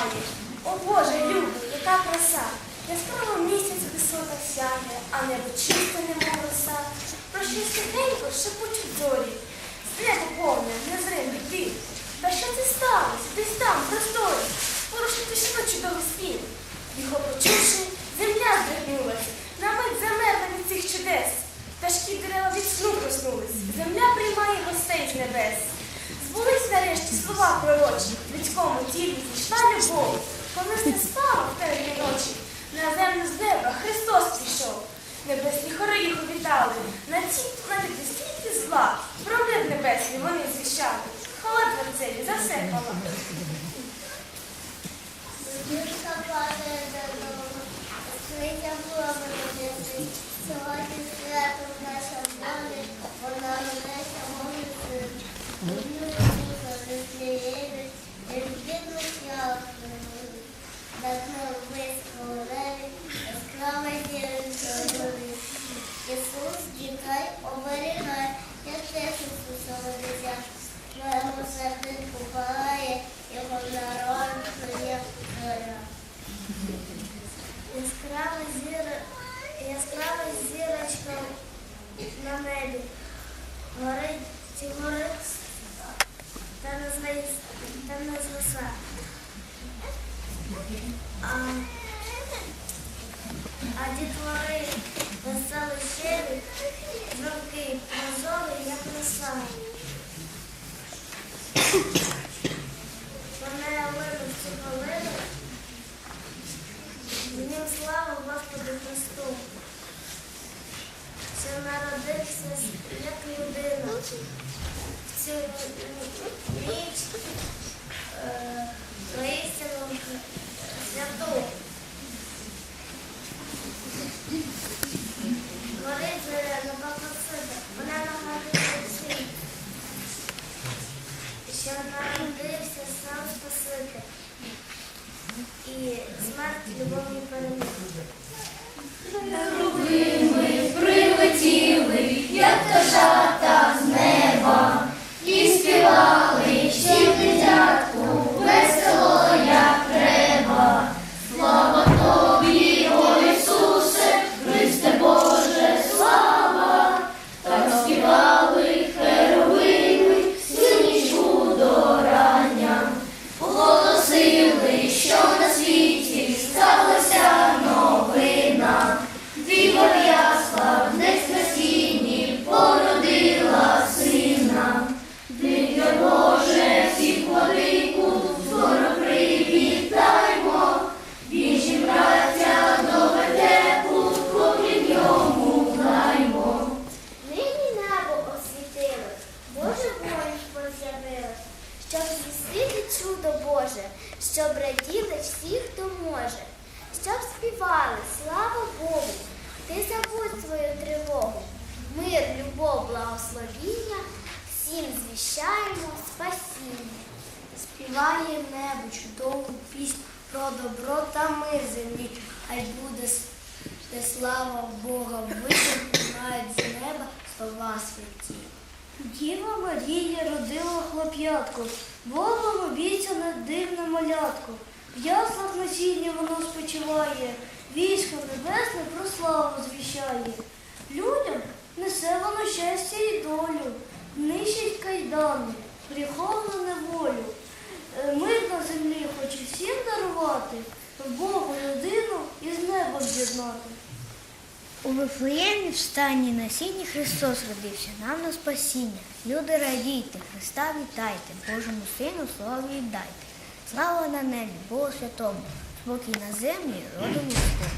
немає. О Боже, любий, яка краса! Яскраво місяць висота сяє, а небо чисте, немов роса. Про щось тихенько шепочуть зорі. З неба повне, незримий див. Та що це сталося? Ти там, в просторі. Порушив тишину чудовий спів. Його почувши, земля здригнулась. На мить замерла від цих чудес. Пташки дерева від сну проснулись. Земля приймає гостей з небес. Збулись нарешті слова пророчі. В людському тілі зійшла любов. Коли все спало в темні ночі, на землю з неба Христос пішов. Небесні хори його вітали. На цій планеті стільки зла. Про мир небесний вони звіщали. Хвала Творцеві за все хвала. Дівка падає додому, було небесний. Сьогодні свято в нашому домі, вона несе мою син. Люблю тихо, веснієві, як бідно сняла хвилину. Так на весь королеві, яскрава зіронька горить. Ісус, тікай, оберігай, я теж Ісусове дитя. Твоєму серденьку палає, його народження зоря. Яскрава зіра, яскрава зірочка на небі. Горить ці горить та не звис, та не звиса. А, а дітвори веселий щирі, жовтий, прозорий, як роса. Мене вину в цю хвилину. В нім слава Господу Христу, що народився як людина. Цю ніч воістину святу. Горить на Богосида, вона нагадує всім, що народився сам Спаситель і смерть любові перемог. Щоб раділи всі, хто може, щоб співали, слава Богу, ти забудь свою тривогу, мир, любов, благословіння, всім звіщаємо спасіння. Співає небо чудову пісню про добро та мир землі, хай буде де слава Бога висипають з неба слова святі. Діва Марія родила хлоп'ятку, Богом обіцяне дивне малятку. В яслах насіння воно спочиває, військо небесне про славу звіщає. Людям несе воно щастя і долю, нищить кайдани, гріховну неволю. Е, Мир на землі хоче всім дарувати, Богу людину із небом з'єднати. У Вифлеємі в стані насінні Христос родився, нам на спасіння. Люди радійте, Христа вітайте, Божому Сину славу віддайте. Слава на небі, Богу святому, спокій на землі, роду людському.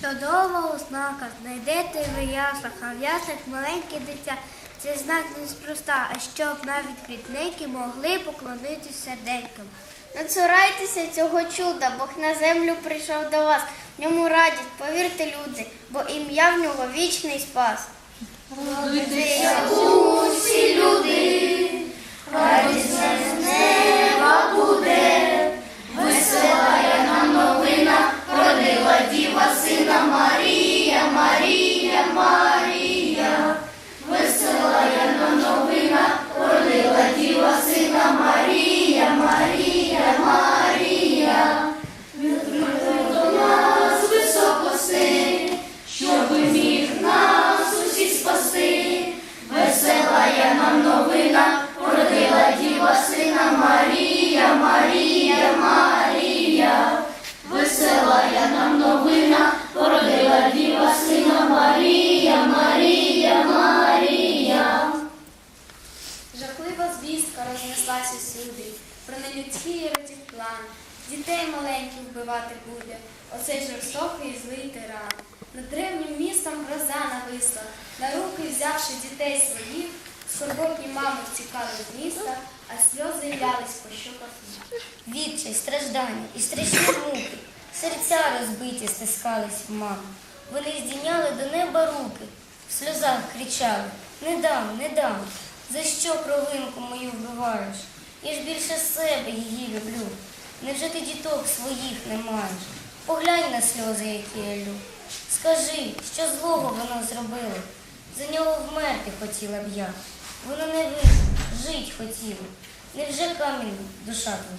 Чудового знака знайдете ви яслах, а в яслах маленьке дитя. Це знак неспроста, а щоб навіть квітники могли поклонитись серденьком. Не цурайтеся цього чуда, Бог на землю прийшов до вас. В ньому радість, повірте, люди, бо ім'я в нього вічний спас. Усі оцей жорстокий і злий тиран. Над древнім містом гроза нависла, на руки взявши дітей своїх, скорботні мами втікали з міста, а сльози лялись по щоках їх. Відчай, страждання і страшні муки, серця розбиті стискались в маму. Вони здійняли до неба руки, в сльозах кричали Не дам, не дам. За що провинку мою вбиваєш? Я ж більше себе її люблю. Невже ти діток своїх не маєш? Поглянь на сльози, які я лю. Скажи, що злого воно зробило? За нього вмерти хотіла б я. Воно не винне, жить хотіло. Невже камінь душа твоя?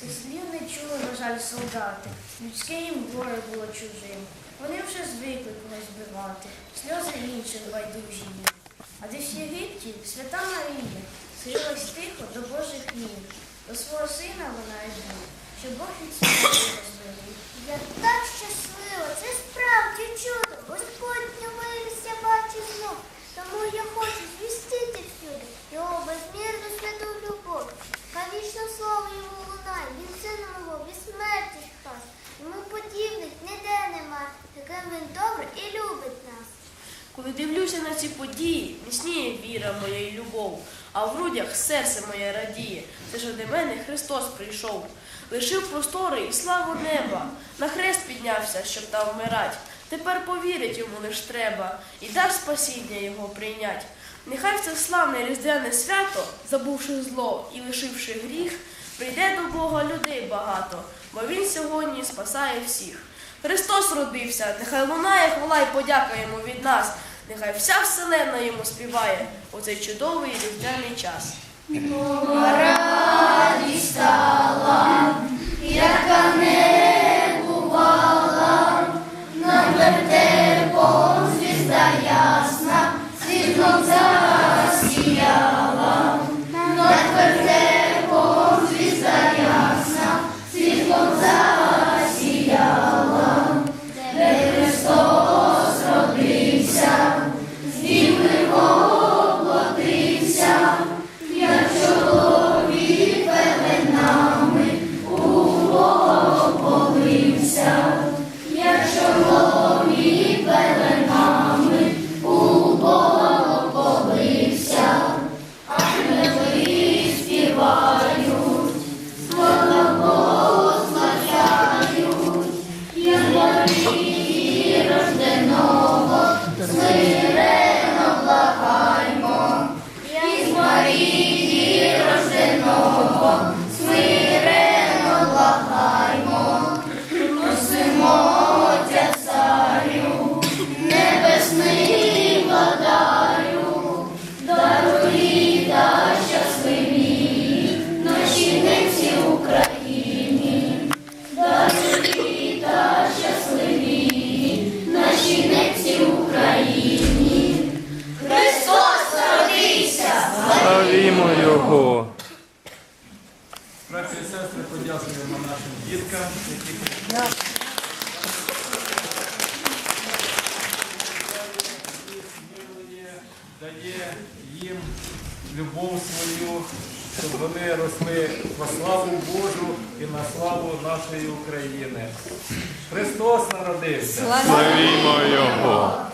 Цих слів не чули, на жаль, солдати. Людське їм горе було чужим. Вони вже звикли когось вбивати, сльози інших байдужі. А десь в Єгипті свята Марія схилилась тихо до Божих ніг. До свого сина вона йде, що Бог від смерті розвели. Я так щаслива, це справді чудо. Господь не милість бачить знов. Тому я хочу звістити всюди його безмірну святу любов. Хай вічно слово його лунає, він сина мого від смерті спас. Йому подібних ніде нема, яким він добрий і любить нас. Коли дивлюся на ці події, міцніє віра моя і любов, а в грудях серце моє радіє. Це ж до мене Христос прийшов, лишив простори і славу неба, на хрест піднявся, щоб там вмирать. Тепер повірить йому лиш треба, і дав спасіння його прийнять. Нехай це славне різдвяне свято, забувши зло і лишивши гріх, прийде до Бога людей багато, бо Він сьогодні спасає всіх. Христос родився, нехай лунає хвала й подяка йому від нас, нехай вся вселенна йому співає у цей чудовий різдвяний час. Яка не діткам, які змілує, дає їм любов свою, щоб вони росли на славу Божу і на славу нашої України. Христос народився! Славімо Його!